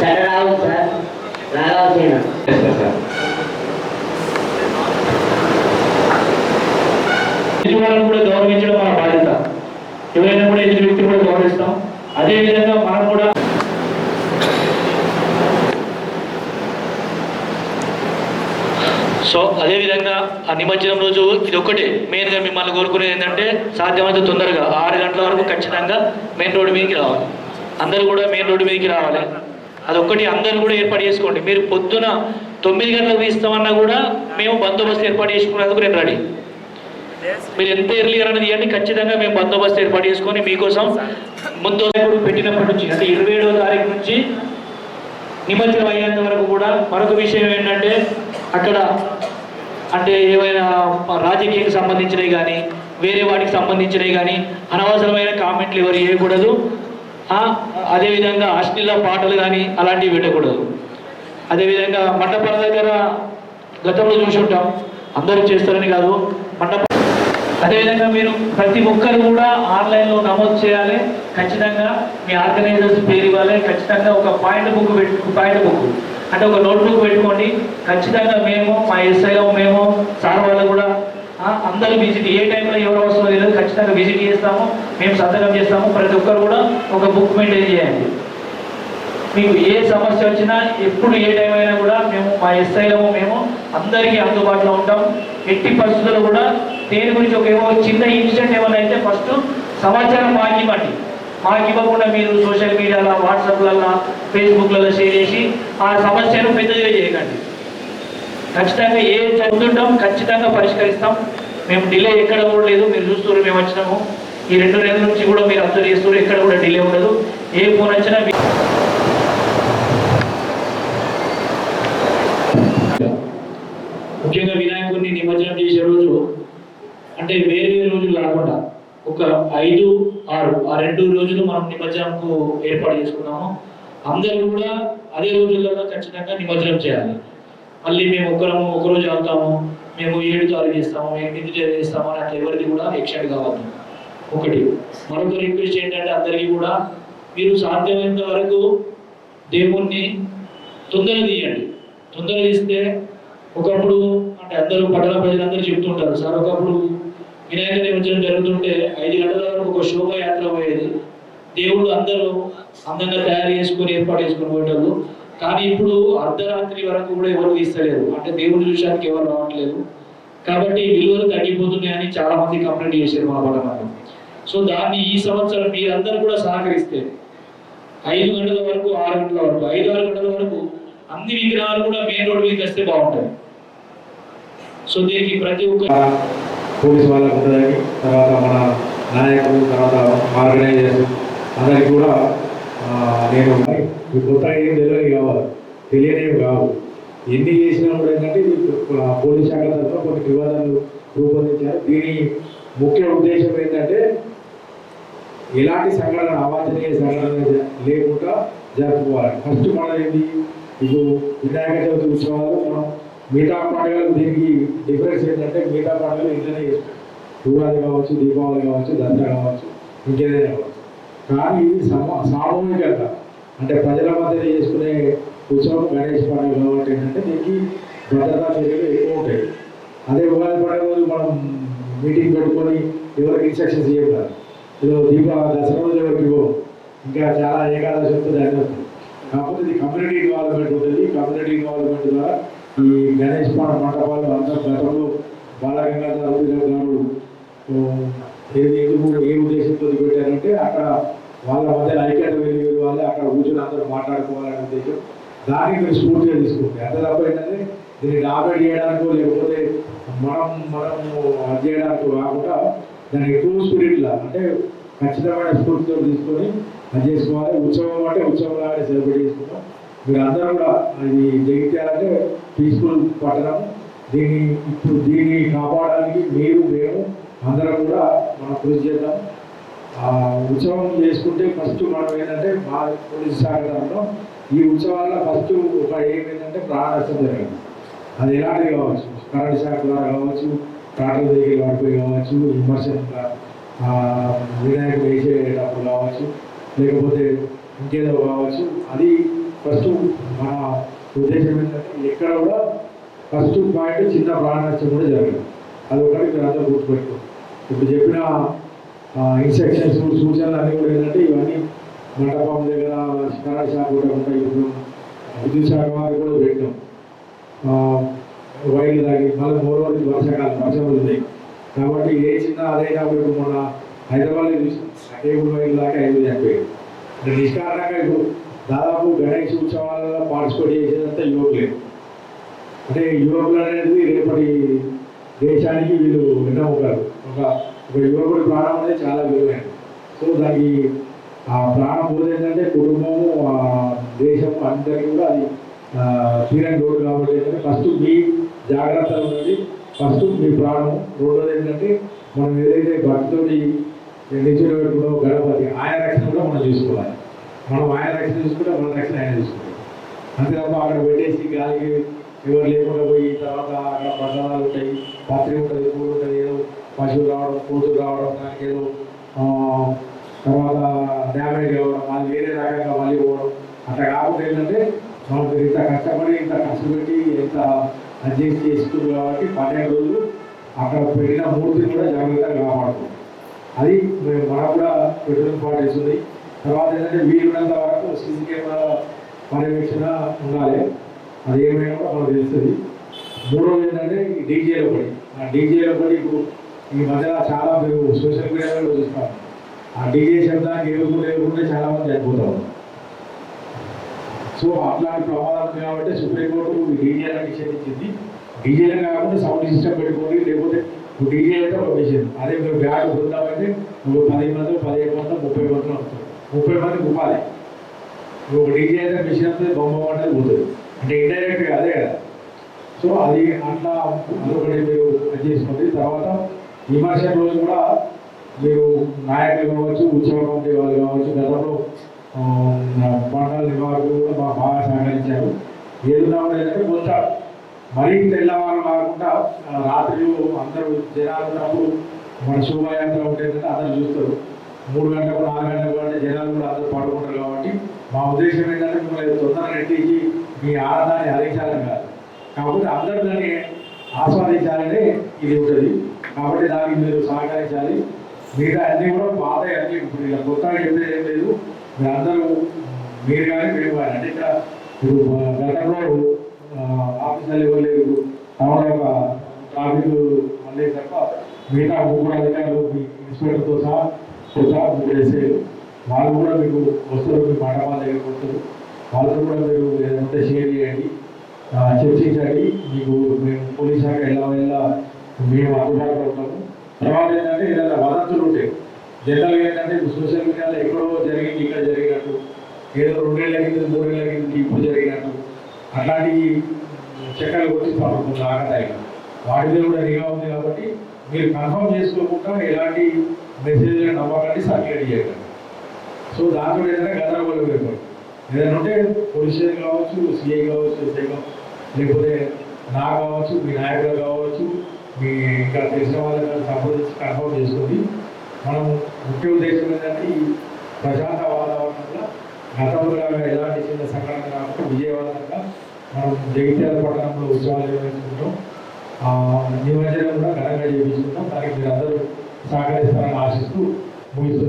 సరే రావు కూడా గౌరవించడం మన బాధ్యత. ఎవరైనా కూడా ఎదుటి వ్యక్తి కూడా గౌరవిస్తాం. అదేవిధంగా మనం కూడా సో అదేవిధంగా ఆ నిమజ్జనం రోజు ఇది ఒకటే మెయిన్గా మిమ్మల్ని కోరుకునేది ఏంటంటే సాధ్యమైతే తొందరగా ఆరు గంటల వరకు ఖచ్చితంగా మెయిన్ రోడ్డు మీదకి రావాలి. అందరూ కూడా మెయిన్ రోడ్డు మీదకి రావాలి. అదొక్కటి అందరూ కూడా ఏర్పాటు చేసుకోండి. మీరు పొద్దున తొమ్మిది గంటలకు తీస్తామన్నా కూడా మేము బందోబస్తు ఏర్పాటు చేసుకునేందుకు నేను రెడీ. మీరు ఎంత ఎర్లీ అనేది ఇవ్వండి. ఖచ్చితంగా మేము బందోబస్తు ఏర్పాటు చేసుకొని మీకోసం ముందు పెట్టినప్పటి నుంచి అంటే ఇరవై ఏడవ తారీఖు నుంచి నిమజ్జనం అయ్యేంత వరకు కూడా మరొక విషయం ఏంటంటే అక్కడ అంటే ఏమైనా రాజకీయానికి సంబంధించినవి కానీ వేరే వాటికి సంబంధించినవి కానీ అనవసరమైన కామెంట్లు ఎవరు చేయకూడదు అదేవిధంగా అశ్లీల పాటలు కానీ అలాంటివి పెట్టకూడదు. అదేవిధంగా మండపాల దగ్గర గతంలో చూసి ఉంటాం. అందరూ చేస్తారని కాదు. మండప అదేవిధంగా మీరు ప్రతి ఒక్కరు కూడా ఆన్లైన్లో నమోదు చేయాలి. ఖచ్చితంగా మీ ఆర్గనైజర్స్ పేరు ఇవ్వాలి. ఖచ్చితంగా ఒక పాయింట్ బుక్ పెట్టు పాయింట్ బుక్. అంటే ఒక నోట్ బుక్ పెట్టుకోండి. ఖచ్చితంగా మేము మా ఎస్ఐలో మేము సార్ వాళ్ళు కూడా అందరూ విజిట్ ఏ టైంలో ఎవరు అవసరం లేదు ఖచ్చితంగా విజిట్ చేస్తాము. మేము సంతకం చేస్తాము. ప్రతి ఒక్కరు కూడా ఒక బుక్ మెయింటైన్ చేయండి మీకు ఏ సమస్య వచ్చినా ఎప్పుడు ఏ టైం అయినా కూడా మేము మా ఎస్ఐలో మేము అందరికీ అందుబాటులో ఉంటాం. ఎట్టి పరిస్థితుల్లో కూడా దేని గురించి ఒక ఏవో చిన్న ఇన్సిడెంట్ ఏమైనా అయితే ఫస్ట్ సమాచారం మాకు ఇవ్వండి. మాకు ఇవ్వకుండా మీరు సోషల్ మీడియాలో వాట్సాప్లలో ఫేస్బుక్లలో షేర్ చేసి ఆ సమస్యను పెద్దదిగా చేయకండి. ఖచ్చితంగా ఏ చదువుతుంటాం ఖచ్చితంగా పరిష్కరిస్తాం. మేము డిలే ఎక్కడ కూడా లేదు మీరు చూస్తున్నారు మేము వచ్చినాము. ఈ రెండు నెలల నుంచి కూడా మీరు అబ్జర్వ్ చేస్తున్నారు ఎక్కడ కూడా డిలే ఉండదు. ఏ ఫోన్ వచ్చినా నిమజ్జనం రోజు అంటే వేరే రోజులు కాకుండా ఒక ఐదు ఆరు ఆ రెండు రోజులు మనం నిమజ్జనంకు ఏర్పాటు చేసుకున్నాము. అందరూ కూడా అదే రోజుల్లో ఖచ్చితంగా నిమజ్జనం చేయాలి. మళ్ళీ మేము ఒకరము ఒక రోజు మేము ఏడు తారీఖు చేస్తాము మేము ఎనిమిది చేస్తాము అని అట్లా ఎవరిది కూడా ఎక్సైట్ కావద్దు. ఒకటి. మరొక రిక్వెస్ట్ ఏంటంటే అందరికీ కూడా మీరు సాధ్యమైనంత వరకు దేవుణ్ణి తొందరగా తీయండి. తొందరగా తీస్తే ఒకప్పుడు అందరూ పట్టణ ప్రజలందరూ చెప్తుంటారు. సార్ ఒకప్పుడు వినాయక నిమజ్జనం జరుగుతుంటే ఐదు గంటల వరకు ఒక శోభయాత్ర పోయేది. దేవుడు అందరూ అందంగా తయారు చేసుకొని ఏర్పాటు చేసుకొని పోయేటప్పుడు కానీ ఇప్పుడు అర్ధరాత్రి వరకు కూడా ఎవరు తీస్తలేరు. అంటే దేవుడి చూసానికి ఎవరు రావట్లేదు. కాబట్టి విలువలు తగ్గిపోతున్నాయని చాలా మంది కంప్లైంట్ చేశారు మా పట్టణంలో. సో దాన్ని ఈ సంవత్సరం మీరందరూ కూడా సహకరిస్తే ఐదు గంటల వరకు ఆరు గంటల వరకు ఐదు ఆరు గంటల వరకు అన్ని విగ్రహాలు కూడా మెయిన్ రోడ్ మీదకి వస్తే బాగుంటాయి సో దీనికి ప్రతి ఒక్క పోలీస్ వాళ్ళకు ఉంటుందని తర్వాత మన నాయకులు తర్వాత ఆర్గనైజర్స్ అందరికి కూడా నేను ఈ కొత్త ఏం తెలియని కావాలి. తెలియనేవి కావు. ఎన్ని చేసినా కూడా ఏంటంటే పోలీస్ శాఖ తరఫున కొన్ని వివాదాలు రూపొందించారు. దీని ముఖ్య ఉద్దేశం ఏంటంటే ఎలాంటి సంఘటన అవాంఛనీయ సంఘటన లేకుండా జరుపుకోవాలి. ఫస్ట్ మనం ఏంటి ఇప్పుడు వినాయక చవితి ఉత్సవాలు మనం మిగతా పండుగలు దీనికి డిఫరెన్స్ ఏంటంటే మిగతా పండుగలు ఇంట్లోనే చేసుకుంటాం ఉగాది కావచ్చు దీపావళి కావచ్చు దసరా కావచ్చు ఇంకేదైనా కావచ్చు. కానీ ఇది సామూహికత అంటే ప్రజల మధ్య చేసుకునే ఉత్సవం గణేష్ పండుగ కాబట్టి ఏంటంటే దీనికి భద్రతా చర్యలు ఎక్కువ ఉంటాయి. అదే ఉగాది పండుగ రోజు మనం మీటింగ్ పెట్టుకొని ఎవరికి ఇన్స్ట్రక్షన్స్ ఇవ్వగలరు ఏదో దీప దసరా రోజు ఎవరికి ఇంకా చాలా ఏకాదశి వస్తుంది. అన్నీ కాకపోతే ఇది కమ్యూనిటీ ఇన్వాల్వ్మెంట్ ఉంటుంది. కమ్యూనిటీ ఇన్వాల్వ్మెంట్ ద్వారా ఈ గణేష్ పండుగ మండపాలు అందరూ గతంలో బాలగంగాధర గారు ఎందుకు ఏ ఉద్దేశంతో పెట్టారంటే అక్కడ వాళ్ళ మధ్య ఐక్యత వెళ్ళి వాళ్ళు అక్కడ కూర్చొని అందరూ మాట్లాడుకోవాలనే ఉద్దేశం. దాన్ని మీరు స్ఫూర్తిగా తీసుకుంటే అంతే తప్ప ఏంటంటే దీన్ని డామినేట్ చేయడానికో లేకపోతే మనం మనం అది చేయడానికి కాకుండా దాన్ని ఎక్కువ స్పిరిట్లా అంటే ఖచ్చితమైన స్ఫూర్తితో తీసుకొని అది చేసుకోవాలి. ఉత్సవం అంటే ఉత్సవం లాగానే సెలబ్రేట్ చేసుకుంటాం. మీరు అందరూ కూడా అది జయించాలంటే పీస్ఫుల్ పట్టడం దీన్ని ఇప్పుడు దీన్ని కాపాడడానికి మీరు మేము అందరం కూడా మనం కృషి చేద్దాం. ఉత్సవం చేసుకుంటే ఫస్ట్ మనం ఏంటంటే మా పోలీస్ శాఖ ఈ ఉత్సవాల్లో ఫస్ట్ ఒక ఏమైందంటే ఏంటంటే ప్రాణ నష్టం అది ఎలాంటిది కావచ్చు? కరెంట్ షాక్ ద్వారా కావచ్చు ట్రాక్టర్ దగ్గర వాడిపోయి కావచ్చు ఇమర్షన్ వినాయకుడు వేసేటప్పుడు కావచ్చు లేకపోతే ఇంకేదో కావచ్చు. అది ఫస్ట్ మన ఉద్దేశం ఏంటంటే ఎక్కడ కూడా ఫస్ట్ పాయింట్ చిన్న ప్రాణనష్టం కూడా జరగదు. అది ఒకటి మీరు అందరూ గుర్తుపెట్టుకోండి ఇప్పుడు చెప్పిన ఇన్స్ట్రక్షన్స్ సూచనలు అన్నీ కూడా ఏంటంటే ఇవన్నీ మండపం దగ్గర శిఖరా షాప్ కూడా ఉంటాయి. ఇప్పుడు విద్యుత్ శాఖ వారు కూడా పెట్టాం. వైర్లు తాగి మళ్ళీ మూడో రోజు వర్షాకాలం వర్షం ఉన్నాయి కాబట్టి ఏ చిన్న అదైనా ఇప్పుడు మన హైదరాబాద్ చూసి టేబుల్ వైర్లు దాకా ఐదు చనిపోయాయి అంటే నిష్కారణంగా ఇప్పుడు దాదాపు గణేష్ ఉత్సవాలలో పార్టిసిపేట్ చేసేదంతా యువకులే అంటే యువకులు అనేది రేపటి దేశానికి వీళ్ళు వెన్నముకారు ఒక ఒక యువకుడి ప్రాణం అనేది చాలా విలువైనది. సో దానికి ఆ ప్రాణం పోదేంటంటే కుటుంబము దేశం అందరికీ కూడా అది తీరని రోడ్డు కాబట్టి ఏంటంటే ఫస్ట్ మీ జాగ్రత్త ఉన్నది ఫస్ట్ మీ ప్రాణం రెండోది ఏంటంటే మనం ఏదైతే భక్తుడి నిల్చుని పెట్టుకున్నామో గణపతి ఆయన రక్షణ కూడా మనం చూసుకోవాలి మనం ఆయన రక్షణ చూసుకుంటే మన రక్షణ ఆయన చూసుకుంటాం అంతే తప్ప అక్కడ పెట్టేసి గాలికి ఎవరు లేకుండా పోయి తర్వాత అక్కడ పట్టణాలు ఉంటాయి పత్రి ఉంటుంది పూలు ఉంటుంది ఏదో పశువులు రావడం కూతురు రావడం దానికి ఏదో తర్వాత డ్యామేజ్ అవ్వడం మళ్ళీ వేరే రకంగా మళ్ళీ పోవడం. అట్లా కాకుండా ఏంటంటే మనకు ఇంత కష్టపడి ఇంత కష్టపెట్టి ఇంత అడ్జస్ట్ చేసుకుంది కాబట్టి పన్నెండు రోజులు అక్కడ పెట్టిన మూర్తిని కూడా జాగ్రత్తగా కాపాడుతుంది అది మేము మనకు కూడా పెట్టుబడి పాటిస్తుంది తర్వాత ఏంటంటే వీలున్నంత వరకు సీసీ కెమెరా పర్యవేక్షణ ఉండాలి. అది ఏమైనా కూడా మనకు తెలుస్తుంది. మూడోది ఏంటంటే ఈ డీజేలో పడి ఆ డీజేలో పడి ఇప్పుడు ఈ మధ్య చాలా మేము సోషల్ మీడియాలో చూస్తాం ఆ డీజే శబ్దానికి ఎదుర్కొంటే ఎదుర్కొంటే చాలా మంది చనిపోతారు సో అట్లాంటి ప్రమాదాలు కాబట్టి సుప్రీంకోర్టు ఈ డీజేలను నిషేధించింది. డీజేలు కాకుండా సౌండ్ సిస్టమ్ పెట్టుకోండి. లేకపోతే డీజే అయితే ఒక మిషన్. అదే మీరు బ్యాగ్ బృందం అయితే నువ్వు పది మంది పదిహేను మంది ముప్పై మంది ముప్పై మంది కుప్పాలి ఒక డీజే అయితే మిషన్ అయితే బొమ్మ అనేది పోతుంది అంటే ఇండైరెక్ట్గా అదే కదా. సో అది అట్లా అందుకని మీరు అది చేసుకోండి తర్వాత విమర్శన రోజు కూడా మీరు నాయకులు కావచ్చు ఉత్సవ కమిటీ వాళ్ళు కావచ్చు గతంలో మండల నివారకులు కూడా మాకు బాగా సహకరించారు. ఏదైనా కూడా ఏంటంటే కొంత మరీ తెల్లవారు కాకుండా రాత్రి అందరూ జనాలు ఉన్నప్పుడు మన శోభాయాత్ర ఉంటే అందరూ చూస్తారు. మూడు గంటలకు నాలుగు గంటలకు అంటే జనాలు కూడా అందరూ పడుకుంటారు కాబట్టి మా ఉద్దేశం ఏంటంటే మిమ్మల్ని తొందరగా నెట్టించి మీ ఆనందాన్ని హరించాలని కాదు. కాబట్టి అందరూ దాన్ని ఆస్వాదించాలని ఇది ఉంటుంది. కాబట్టి దానికి మీరు సహకరించాలి. మిగతా అన్నీ కూడా పాత అన్ని ఇప్పుడు ఇలా కొత్తగా చెప్పేది ఏం లేదు. మీరు అందరూ మీరు కానీ మేము కానీ అంటే ఇక్కడ ఇప్పుడు గతంలో ఆఫీసర్లు ఎవరు లేరు. ఒక ట్రాఫిక్ మళ్ళీ తప్ప మిగతా ముగ్గురు అధికారులు ఇన్స్పెక్టర్తో సహా తో చేసే వాళ్ళు కూడా మీకు వస్తారు మీ మండపాల దగ్గరికి వస్తారు. వాళ్ళతో కూడా మీరు ఏదంటే షేర్ చేయండి. చర్చించండి. మీకు మేము పోలీస్ శాఖ ఎలా ఎలా మేము అందుబాటులో ఉంటాము. తర్వాత ఏంటంటే ఏదైనా వదంతులు ఉంటాయి జనరల్గా ఏంటంటే సోషల్ మీడియాలో ఎక్కడో జరిగింది ఇక్కడ జరిగినట్టు ఏదో రెండేళ్ళ కింద మూడేళ్ళ కింద ఇప్పుడు జరిగినట్టు అట్లాంటి చెక్కలు కొట్టి పంపుతుంది ఆకతాయిగా వాటి మీద కూడా నిఘా ఉంది కాబట్టి మీరు కన్ఫర్మ్ చేసుకోకుండా ఎలాంటి మెసేజ్ నమ్మకండి సర్క్యులేట్ చేయగలరు సో దాంట్లో ఏదైనా గందరగోళం అయిపోయింది ఏదైనా ఉంటే పోలీస్ స్టేషన్ కావచ్చు సిఐ కావచ్చు ఎస్ఐ కావచ్చు లేకపోతే నా కావచ్చు మీ నాయకులు కావచ్చు మీ ఇంకా తెలిసిన వాళ్ళని సంప్రదించి కన్ఫర్మ్ చేసుకొని మనం ముఖ్య ఉద్దేశం ఏంటంటే ఈ ప్రశాంత వాతావరణంలో గతంలో ఎలాంటి చిన్న సంఘటన కాకుండా విజయవంతంగా మనం జగిత్యాల పట్టణంలో ఉత్సవాలు నిమజ్జనం కూడా ఘనంగా చేయించుకుంటాం దానికి మీరు అందరూ సహకరిస్తారని ఆశిస్తూ ముగిస్తున్నాం.